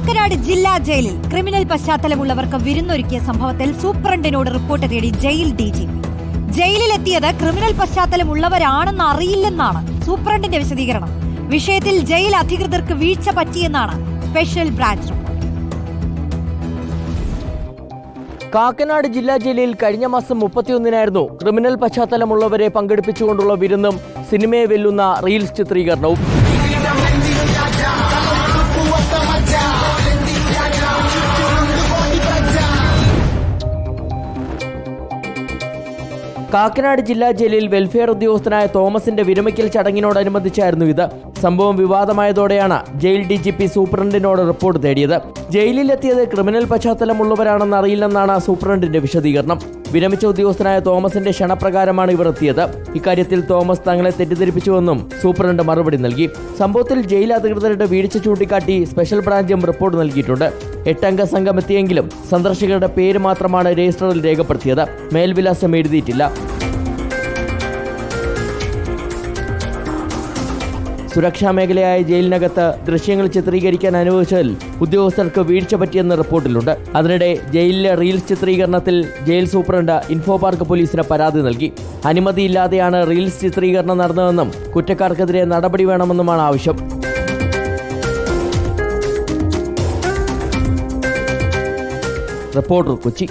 കാക്കനാട് ജില്ലാ ജയിലിൽ ക്രിമിനൽ പശ്ചാത്തലമുള്ളവർക്ക് വിരുന്നൊരുക്കിയ സംഭവത്തിൽ സൂപ്രണ്ടിനോട് റിപ്പോർട്ട് തേടി ജയിൽ ഡി ജി ജയിലിലെത്തിയത് ക്രിമിനൽ പശ്ചാത്തലമുള്ളവരാണെന്ന് അറിയില്ലെന്നാണ് സൂപ്രണ്ടിന്റെ വിശദീകരണം. വിഷയത്തിൽ ജയിൽ അധികൃതർക്ക് വീഴ്ച പറ്റിയെന്നാണ് സ്പെഷ്യൽ ബ്രാഞ്ച് കാക്കനാട് ജില്ലാ ജയിലിൽ കഴിഞ്ഞ മാസം മുപ്പത്തിയൊന്നിനായിരുന്നു ക്രിമിനൽ പശ്ചാത്തലമുള്ളവരെ പങ്കെടുപ്പിച്ചുകൊണ്ടുള്ള വിരുന്നും സിനിമയെ വെല്ലുന്ന റീൽസ് ചിത്രീകരണവും. കാക്കനാട് ജില്ലാ ജയിലിൽ വെൽഫെയർ ഉദ്യോഗസ്ഥനായ തോമസിന്റെ വിരമിക്കൽ ചടങ്ങിനോടനുബന്ധിച്ചായിരുന്നു ഇത്. സംഭവം വിവാദമായതോടെയാണ് ജയിൽ ഡി സൂപ്രണ്ടിനോട് റിപ്പോർട്ട് തേടിയത്. ജയിലിലെത്തിയത് ക്രിമിനൽ പശ്ചാത്തലമുള്ളവരാണെന്ന് അറിയില്ലെന്നാണ് സൂപ്രണ്ടിന്റെ വിശദീകരണം. വിരമിച്ച ഉദ്യോഗസ്ഥനായ തോമസിന്റെ ക്ഷണപ്രകാരമാണ് ഇവർ എത്തിയത്. ഇക്കാര്യത്തിൽ തോമസ് തങ്ങളെ തെറ്റിദ്ധരിപ്പിച്ചുവെന്നും സൂപ്രണ്ട് മറുപടി നൽകി. സംഭവത്തിൽ ജയിൽ അധികൃതരുടെ വീഴ്ച ചൂണ്ടിക്കാട്ടി സ്പെഷ്യൽ ബ്രാഞ്ചും റിപ്പോർട്ട് നൽകിയിട്ടുണ്ട്. എട്ടംഗ സംഘം എത്തിയെങ്കിലും സന്ദർശകരുടെ പേര് മാത്രമാണ് രജിസ്റ്ററിൽ രേഖപ്പെടുത്തിയത്. മേൽവിലാസം എഴുതിയിട്ടില്ല. സുരക്ഷാ മേഖലയായ ജയിലിനകത്ത് ദൃശ്യങ്ങൾ ചിത്രീകരിക്കാൻ അനുവദിച്ചതിൽ ഉദ്യോഗസ്ഥർക്ക് വീഴ്ച പറ്റിയെന്ന് റിപ്പോർട്ടിലുണ്ട്. അതിനിടെ ജയിലിലെ റീൽസ് ചിത്രീകരണത്തിൽ ജയിൽ സൂപ്രണ്ട് ഇൻഫോ പാർക്ക് പോലീസിന് പരാതി നൽകി. അനുമതിയില്ലാതെയാണ് റീൽസ് ചിത്രീകരണം നടന്നതെന്നും കുറ്റക്കാർക്കെതിരെ നടപടി വേണമെന്നുമാണ് ആവശ്യം. റിപ്പോർട്ടർ കൊച്ചി.